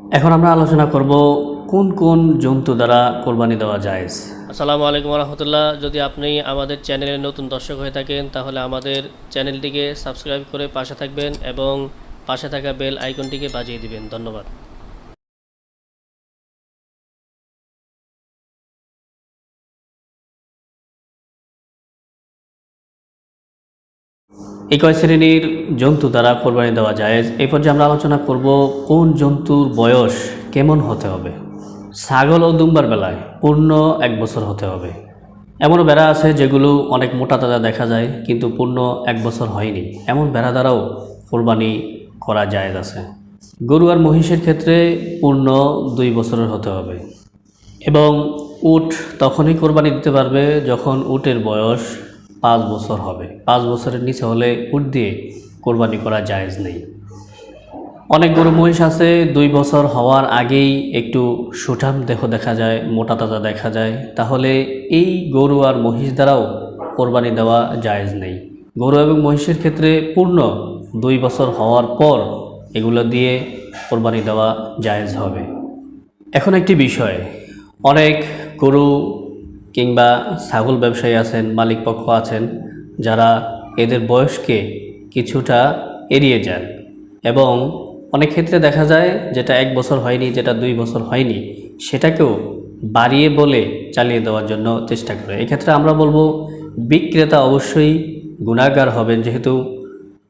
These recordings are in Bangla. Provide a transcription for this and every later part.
এখন আমরা আলোচনা করব কোন কোন জন্তু দ্বারা কোরবানি দেওয়া জায়েজ। আসসালামু আলাইকুম রহমতুল্লাহ যদি আপনি আমাদের চ্যানেলের নতুন দর্শক হয়ে থাকেন, তাহলে আমাদের চ্যানেলটিকে সাবস্ক্রাইব করে পাশে থাকবেন এবং পাশে থাকা বেল আইকনটিকে বাজিয়ে দিবেন। ধন্যবাদ। এই কয় শ্রেণির জন্তু দ্বারা কোরবানি দেওয়া জায়েজ এই পর্যায়ে আমরা আলোচনা করব কোন জন্তুর বয়স কেমন হতে হবে। ছাগল ও দুম্বার বেলায় পূর্ণ এক বছর হতে হবে। এমন বেড়া আছে যেগুলো অনেক মোটা তাজা দেখা যায়, কিন্তু পূর্ণ এক বছর হয়নি। এমন বেড়া দ্বারাও কোরবানি করা জায়েজ আছে। গরু আর মহিষের ক্ষেত্রে পূর্ণ দুই বছরের হতে হবে। এবং উট তখনই কোরবানি দিতে পারবে যখন উটের বয়স পাঁচ বছর হবে। পাঁচ বছরের নিচে হলে উট দিয়ে কোরবানি করা জায়েজ নেই। অনেক গরু মহিষ আছে, দুই বছর হওয়ার আগেই একটু সুঠাম দেহ দেখা যায়, মোটা তাজা দেখা যায়। তাহলে এই গরু আর মহিষ দ্বারাও কোরবানি দেওয়া জায়েজ নেই। গরু এবং মহিষের ক্ষেত্রে পূর্ণ দুই বছর হওয়ার পর এগুলো দিয়ে কোরবানি দেওয়া জায়েজ হবে। এখন একটি বিষয়, অনেক গরু কিংবা ছাগল ব্যবসায়ী আছেন, মালিক পক্ষ আছেন, যারা এদের বয়সকে কিছুটা এড়িয়ে যান। এবং অনেক ক্ষেত্রে দেখা যায় যেটা এক বছর হয়নি, যেটা দুই বছর হয়নি, সেটাকেও বাড়িয়ে বলে চালিয়ে দেওয়ার জন্য চেষ্টা করে। এক্ষেত্রে আমরা বলব, বিক্রেতা অবশ্যই গুণাগার হবেন, যেহেতু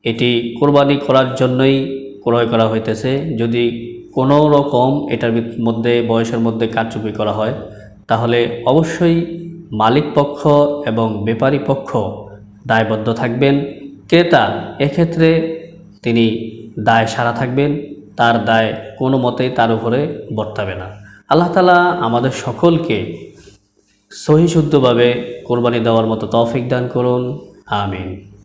এটি কোরবানি করার জন্যই ক্রয় করা হইতেছে। যদি কোনো রকম এটার মধ্যে, বয়সের মধ্যে কারচুপি করা হয় তাহলে অবশ্যই মালিক পক্ষ এবং ব্যাপারী পক্ষ দায়বদ্ধ থাকবেন। ক্রেতা এক্ষেত্রে তিনি দায় সারা থাকবেন, তার দায় কোনো মতেই তার উপরে বর্তাবে না। আল্লাহ তালা আমাদের সকলকে সহিশুদ্ধভাবে কোরবানি দেওয়ার মতো তৌফিক দান করুন। আমিন।